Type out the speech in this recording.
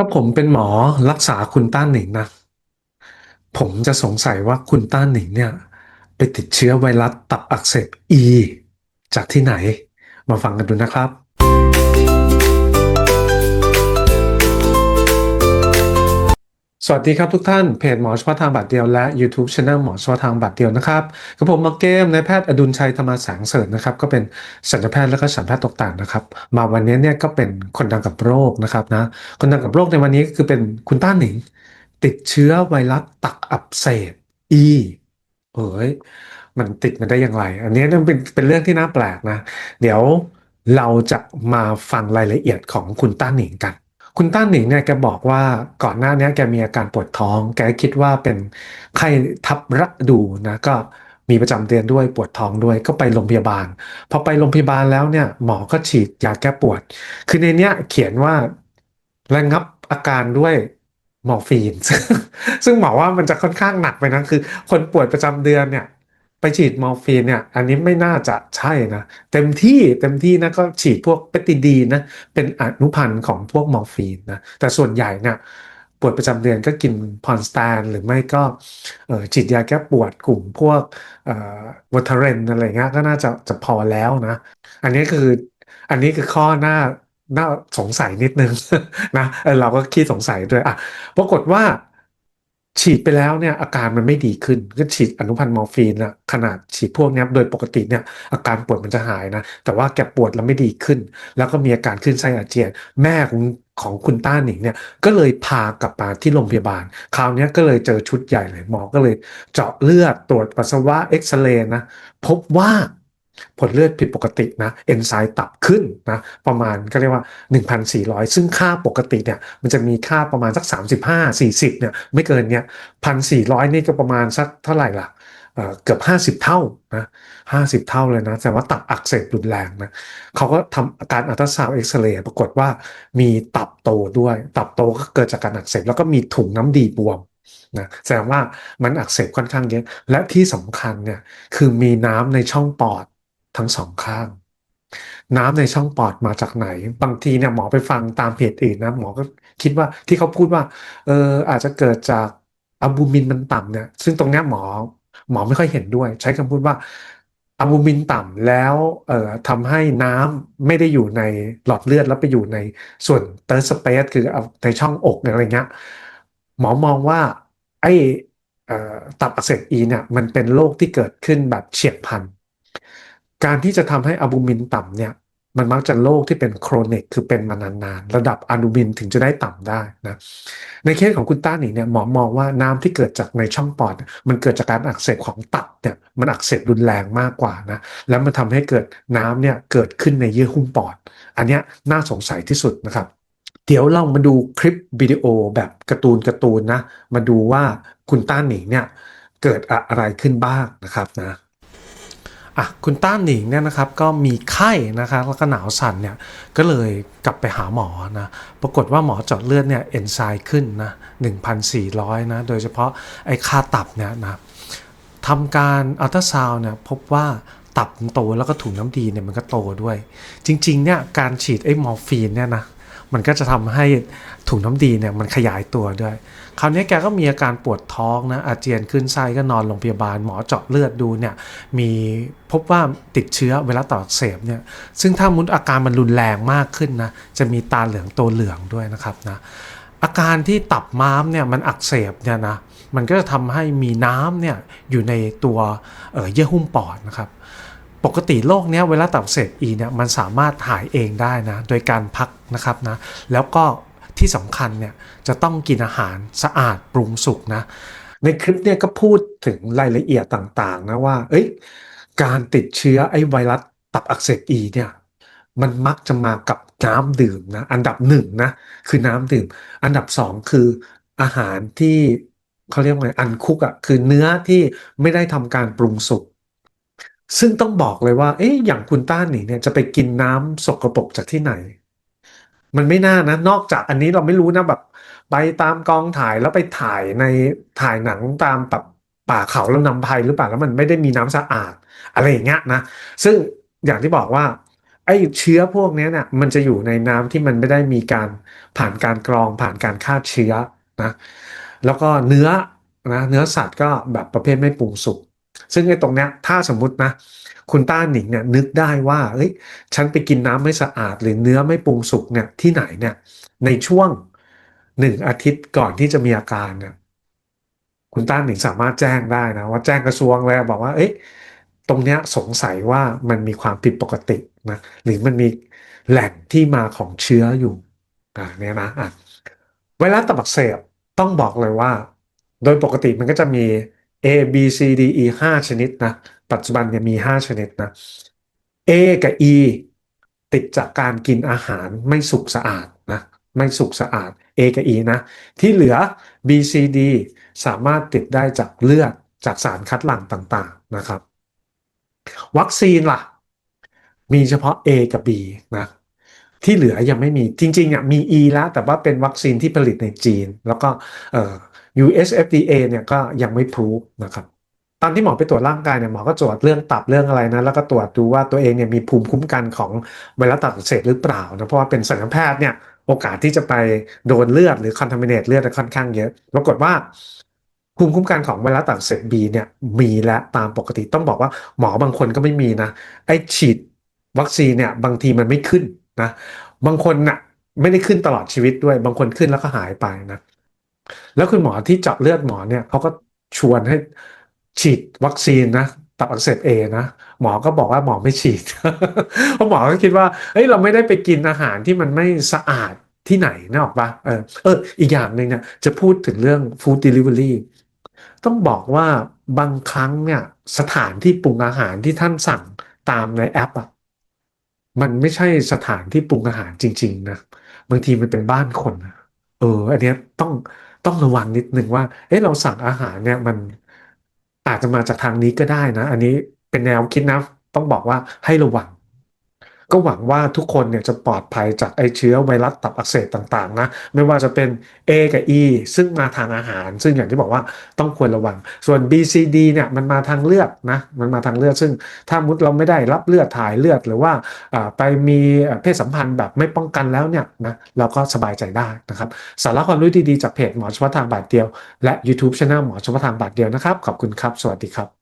ถ้าผมเป็นหมอรักษาคุณต้านหนิงนะ ผมจะสงสัยว่าคุณต้านหนิงเนี่ย ไปติดเชื้อไวรัสตับอักเสบอีจากที่ไหน มาฟังกันดูนะครับ สวัสดีครับทุกท่านเพจหมอเฉพาะทางบัตรเดียวและ YouTube Channel หมอเฉพาะทางบัตรเดียวนะครับกับผมมาเกมนายแพทย์อดุลชัยธรรมแสงเสริฐนะครับ ก็เป็นสัญญแพทย์และก็สัญแพทย์ตกต่างนะครับ มาวันนี้เนี่ยก็เป็นคนดังกับโรคนะครับนะคนดังกับโรคในวันนี้ก็คือเป็นคุณต้านหนิง ติดเชื้อไวรัสตับอักเสบอีเอ้ยมันติดมาได้อย่างไร อันนี้เป็นเป็นเรื่องที่น่าแปลกนะ เดี๋ยวเราจะมาฟังรายละเอียดของคุณต้านหนิงกัน คุณต้านหนิงเนี่ยแกบอกว่าก่อนหน้านี้แกมีอาการปวดท้อง แกคิดว่าเป็นไข้ทับระดูนะก็มีประจำเดือนด้วยปวดท้องด้วยก็ไปโรงพยาบาล พอไปโรงพยาบาลแล้วเนี่ยหมอก็ฉีดยาแก้ปวด คือในเนี้ยเขียนว่าระงับอาการด้วยมอร์ฟีนซึ่งหมอว่ามันจะค่อนข้างหนักไปนะคือ คนป่วยประจำเดือนเนี่ย ไปฉีดมอร์ฟีนเนี่ย อันนี้ไม่น่าจะใช่นะ เต็มที่เต็มที่นะก็ฉีดพวกเปติดีนะ เป็นอนุพันธ์ของพวกมอร์ฟีนนะ แต่ส่วนใหญ่เนี่ยปวดประจำเดือนก็กินพอนสแตนหรือไม่ก็ฉีดยาแก้ปวดกลุ่มพวกเอ่อวอทเรนอะไรเงี้ยก็น่าจะจะพอแล้วนะ อันนี้คืออันนี้คือข้อหน้าน่าสงสัยนิดนึงนะเเราก็คิดสงสัยด้วยอะปรากฏว่า ฉีดไปแล้วเนี่ยอาการมันไม่ดีขึ้นก็ฉีดอนุพันธ์มอร์ฟีนนะขนาดฉีดพวกนี้โดยปกติเนี่ยอาการปวดมันจะหายนะ แต่ว่าแกปวดแล้วไม่ดีขึ้น แล้วก็มีอาการขึ้นไส้อาเจียน แม่ของของคุณต้าหนิงเนี่ยก็เลยพากลับมาที่โรงพยาบาล คราวนี้ก็เลยเจอชุดใหญ่เลยหมอก็เลยเจาะเลือดตรวจปัสสาวะเอ็กซเรย์นะพบว่า ผลเลือดผิดปกตินะเอนไซม์ตับขึ้นนะประมาณก็เรียกว่า 1,400 ซึ่งค่าปกติเนี่ยมันจะมีค่าประมาณสัก 35 40เนี่ยไม่เกินเนี่ย1,400 นี่ก็ประมาณสักเท่าไหร่ล่ะเอ่อเกือบ 50 เท่านะ50 เท่าเลยนะแต่ว่าตับอักเสบรุนแรงนะเขาก็ทำการอัลตราซาวด์เอ็กซเรย์ปรากฏว่ามีตับโตด้วย ตับโตก็เกิดจากการอักเสบแล้วก็มีถุงน้ำดีบวมนะแสดงว่ามันอักเสบค่อนข้างเยอะและที่สำคัญเนี่ยคือมีน้ำในช่องปอด ทั้งสองข้าง น้ำในช่องปอดมาจากไหน บางทีเนี่ยหมอไปฟังตามเพจอื่นนะหมอก็คิดว่าที่เขาพูดว่า เอออาจจะเกิดจากอะบูมินมันต่ำเนี่ย ซึ่งตรงเนี้ยหมอหมอไม่ค่อยเห็นด้วย ใช้คำพูดว่าอะบูมินต่ำแล้วเอ่อทำให้น้ำไม่ได้อยู่ในหลอดเลือดแล้วไปอยู่ในส่วนเติร์สเปซคือเอาในช่องอกอะไรเงี้ยหมอมองว่าไอ้เอ่อตับอักเสบอีเนี่ยมันเป็นโรคที่เกิดขึ้นแบบเฉียบพลัน การที่จะทำให้อะบูมินต่ำเนี่ยมันมักจะโรคที่เป็นโครนิกคือเป็นมานานๆ ระดับอะบูมินถึงจะได้ต่ำได้นะในเคสของคุณต้าหนิงเนี่ยหมอมองว่าน้ำที่เกิดจากในช่องปอด มันเกิดจากการอักเสบของตับเนี่ยมันอักเสบรุนแรงมากกว่านะแล้วมันทำให้เกิดน้ำเนี่ยเกิดขึ้นในเยื่อหุ้มปอด อันเนี้ยน่าสงสัยที่สุดนะครับ เดี๋ยวเรามาดูคลิปวิดีโอแบบการ์ตูนการ์ตูนนะมาดูว่าคุณต้าหนิงเนี่ยเกิดอะไรขึ้นบ้างนะครับนะ อะคุณต้านหนิงเนี่ยนะครับก็มีไข้นะครับแล้วก็หนาวสั่นเนี่ยก็เลยกลับไปหาหมอนะปรากฏว่าหมอเจาะเลือดเนี่ยเอนไซม์ขึ้นนะ1,400นะโดยเฉพาะไอ้ค่าตับเนี่ยนะทำการอัลตราซาวน์เนี่ยพบว่าตับมันโตแล้วก็ถุงน้ำดีเนี่ยมันก็โตด้วย จริงๆเนี่ยการฉีดไอ้มอร์ฟีนเนี่ยนะ มันก็จะทำให้ถุงน้ำดีเนี่ยมันขยายตัวด้วย คราวนี้แกก็มีอาการปวดท้องนะอาเจียนขึ้นไส้ก็นอนโรงพยาบาลหมอเจาะเลือดดูเนี่ยมีพบว่าติดเชื้อไวรัสตับอักเสบเนี่ยซึ่งถ้ามุดอาการมันรุนแรงมากขึ้นนะจะมีตาเหลืองตัวเหลืองด้วยนะครับนะอาการที่ตับม้ามเนี่ยมันอักเสบเนี่ยนะมันก็จะทำให้มีน้ำเนี่ยอยู่ในตัวเออเยื่อหุ้มปอดนะครับ ปกติโรคเนี้ยเวลาตับอักเสบอีเนี่ยมันสามารถหายเองได้นะ โดยการพักนะครับนะ แล้วก็ที่สำคัญเนี่ยจะต้องกินอาหารสะอาดปรุงสุกนะ ในคลิปเนี่ยก็พูดถึงรายละเอียดต่างๆนะว่า เอ้ยการติดเชื้อไอ้ไวรัสตับอักเสบอีเนี่ยมันมักจะมากับน้ำดื่มนะ อันดับหนึ่งนะคือน้ำดื่ม อันดับสองคืออาหารที่เขาเรียกว่าไงอันคุกอะคือเนื้อที่ไม่ได้ทำการปรุงสุก ซึ่งต้องบอกเลยว่า เอ๊ะอย่างคุณต้านหนิงเนี่ยจะไปกินน้ำสกปรกจากที่ไหน มันไม่น่านะ นอกจากอันนี้เราไม่รู้นะแบบ ไปตามกองถ่ายแล้วไปถ่ายในถ่ายหนังตามแบบป่าเขาลำนำไพหรือเปล่าแล้วมันไม่ได้มีน้ำสะอาด อะไรอย่างเงี้ยนะ ซึ่งอย่างที่บอกว่าไอ้เชื้อพวกนี้เนี่ยมันจะอยู่ในน้ำที่มันไม่ได้มีการผ่านการกรองผ่านการฆ่าเชื้อนะแล้วก็เนื้อนะเนื้อสัตว์ก็แบบประเภทไม่ปรุงสุก ซึ่งไอ้ตรงเนี้ยถ้าสมมุตินะ คุณต้าหนิงเนี่ยนึกได้ว่าเอ้ยฉันไปกินน้ำไม่สะอาด หรือเนื้อไม่ปรุงสุกเนี่ยที่ไหนเนี่ย ในช่วงหนึ่งอาทิตย์ก่อนที่จะมีอาการเนี่ยคุณต้าหนิงสามารถแจ้งได้นะว่าแจ้งกระทรวงเลยบอกว่า เอ้ยตรงเนี้ยสงสัยว่ามันมีความผิดปกตินะหรือมันมีแหล่งที่มาของเชื้ออยู่อ่าเนี่ยนะอะไวรัสตับอักเสบต้องบอกเลยว่า โดยปกติมันก็จะมี A B C D E 5ชนิดนะ ปัจจุบันเนี่ยมี5ชนิดนะ A กับ E ติดจากการกินอาหารไม่สุกสะอาดนะไม่สุกสะอาด A กับ E นะ ที่เหลือ B C D สามารถติดได้จากเลือดจากสารคัดหลั่งต่างๆนะครับ วัคซีนล่ะ มีเฉพาะ A กับ B นะที่เหลือยังไม่มีจริงๆอะมี E แล้วแต่ว่าเป็นวัคซีนที่ผลิตในจีน แล้วก็ US FDA เนี่ยก็ยังไม่พรูฟนะครับตอนที่หมอไปตรวจร่างกายเนี่ยหมอก็ตรวจเรื่องตับเรื่องอะไรนะแล้วก็ตรวจดูว่าตัวเองเนี่ยมีภูมิคุ้มกันของไวรัสตับอักเสบหรือเปล่านะเพราะว่าเป็นสัญญแพทย์เนี่ยโอกาสที่จะไปโดนเลือดหรือคอนทามิเนตเลือดค่อนข้างเยอะปรากฏว่าภูมิคุ้มกันของไวรัสตับอักเสบบีเนี่ยมีและตามปกติต้องบอกว่าหมอบางคนก็ไม่มีนะไอฉีดวัคซีนเนี่ยบางทีมันไม่ขึ้นนะบางคนน่ะไม่ได้ขึ้นตลอดชีวิตด้วยบางคนขึ้นแล้วก็หายไปนะ แล้วคุณหมอที่เจาะเลือดหมอเนี่ยเขาก็ชวนให้ฉีดวัคซีนนะตับอักเสบเอนะหมอก็บอกว่าหมอไม่ฉีดเพราะหมอก็คิดว่าเฮ้ยเราไม่ได้ไปกินอาหารที่มันไม่สะอาดที่ไหนนะออกปะเออเอออีกอย่างหนึ่งเนี่ยจะพูดถึงเรื่องฟู้ดเดลิเวอรี่ต้องบอกว่าบางครั้งเนี่ยสถานที่ปรุงอาหารที่ท่านสั่งตามในแอปอะมันไม่ใช่สถานที่ปรุงอาหารจริง ๆ นะ บางทีมันเป็นบ้านคนนะเออ อันเนี้ยต้อง ต้องระวังนิดนึงว่า เอ๊ะเราสั่งอาหารเนี่ยมันอาจจะมาจากทางนี้ก็ได้นะ อันนี้เป็นแนวคิดนะ ต้องบอกว่าให้ระวัง ก็หวังว่าทุกคนเนี่ยจะปลอดภัยจากไอเชื้อไวรัสตับอักเสบต่างๆนะไม่ว่าจะเป็น A กับ E ซึ่งมาทางอาหาร ซึ่งอย่างที่บอกว่าต้องควรระวัง ส่วน B C D เนี่ยมันมาทางเลือดนะมันมาทางเลือดซึ่งถ้ามุดเราไม่ได้รับเลือดถ่ายเลือดหรือว่าไปมีเพศสัมพันธ์แบบไม่ป้องกันแล้วเนี่ยนะเราก็สบายใจได้นะครับสาระความรู้ดีๆจากเพจหมอเฉพาะทางบาทเดียว และ YouTube c h anel หมอเฉพาะทางบาทเดียวนะครับ ขอบคุณครับ สวัสดีครับ